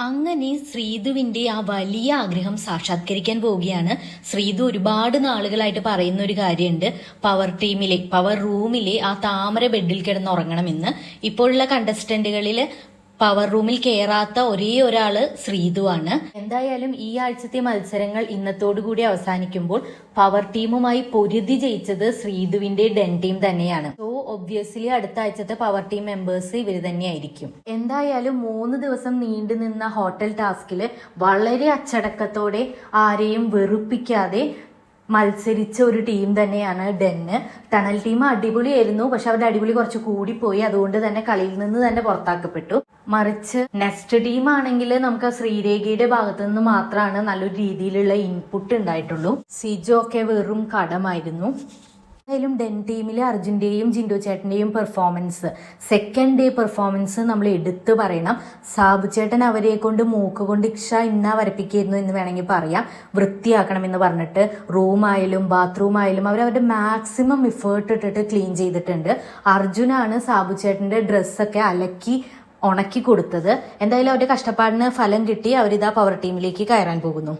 അങ്ങനെ ശ്രീതുവിന്റെ ആ വലിയ ആഗ്രഹം സാക്ഷാത്കരിക്കാൻ പോവുകയാണ്. ശ്രീതു ഒരുപാട് നാളുകളായിട്ട് പറയുന്ന ഒരു കാര്യമുണ്ട് പവർ ടീമിലെ പവർ റൂമിലെ ആ താമര ബെഡിൽ കിടന്ന് ഉറങ്ങണമെന്ന് ഇപ്പോഴുള്ള കണ്ടസ്റ്റന്റുകളിൽ പവർ റൂമിൽ കയറാത്ത ഒരേ ഒരാൾ ശ്രീതുവാണ് എന്തായാലും ഈ ആഴ്ചത്തെ മത്സരങ്ങൾ ഇന്നത്തോടു കൂടി അവസാനിക്കുമ്പോൾ പവർ ടീമുമായി പൊരുതി ജയിച്ചത് ശ്രീതുവിന്റെ ഡെൻ ടീം തന്നെയാണ്. സോ ഒബ്വിയസ്ലി അടുത്ത ആഴ്ചത്തെ പവർ ടീം മെമ്പേഴ്സ് ഇവർ തന്നെയായിരിക്കും. എന്തായാലും മൂന്ന് ദിവസം നീണ്ടു നിന്ന ഹോട്ടൽ ടാസ്കിൽ വളരെ അച്ചടക്കത്തോടെ ആരെയും വെറുപ്പിക്കാതെ മത്സരിച്ച ഒരു ടീം തന്നെയാണ് ഡെന്ന്. ടണൽ ടീം അടിപൊളിയായിരുന്നു പക്ഷെ അവരുടെ അടിപൊളി കുറച്ച് കൂടിപ്പോയി. അതുകൊണ്ട് തന്നെ കളിയിൽ നിന്ന് തന്നെ പുറത്താക്കപ്പെട്ടു. മറിച്ച് നെക്സ്റ്റ് ടീം ആണെങ്കിൽ നമുക്ക് ശ്രീരേഖയുടെ ഭാഗത്തു നിന്ന് മാത്രമാണ് നല്ലൊരു രീതിയിലുള്ള ഇൻപുട്ട് ഉണ്ടായിട്ടുള്ളൂ. സിജോ ഒക്കെ വെറും കടമായിരുന്നു. എന്തായാലും ഡെൻ ടീമിലെ അർജുന്റെയും ജിൻഡോ ചേട്ടന്റെയും പെർഫോമൻസ് സെക്കൻഡ് ഡേ പെർഫോമൻസ് നമ്മൾ എടുത്തു പറയണം. സാബു ചേട്ടൻ അവരെ കൊണ്ട് മൂക്ക് കൊണ്ട് ഇക്ഷ ഇന്ന വരപ്പിക്കായിരുന്നു എന്ന് വേണമെങ്കിൽ പറയാം. വൃത്തിയാക്കണം എന്ന് പറഞ്ഞിട്ട് റൂമായാലും ബാത്റൂം ആയാലും അവർ അവരുടെ മാക്സിമം ഇഫേർട്ട് ഇട്ടിട്ട് ക്ലീൻ ചെയ്തിട്ടുണ്ട്. അർജുനാണ് സാബു ചേട്ടന്റെ ഡ്രസ്സൊക്കെ അലക്കി ഉണക്കി കൊടുത്തത്. എന്തായാലും അവരുടെ കഷ്ടപ്പാടിന് ഫലം കിട്ടി. അവരിതാ പവർ ടീമിലേക്ക് കയറാൻ പോകുന്നു.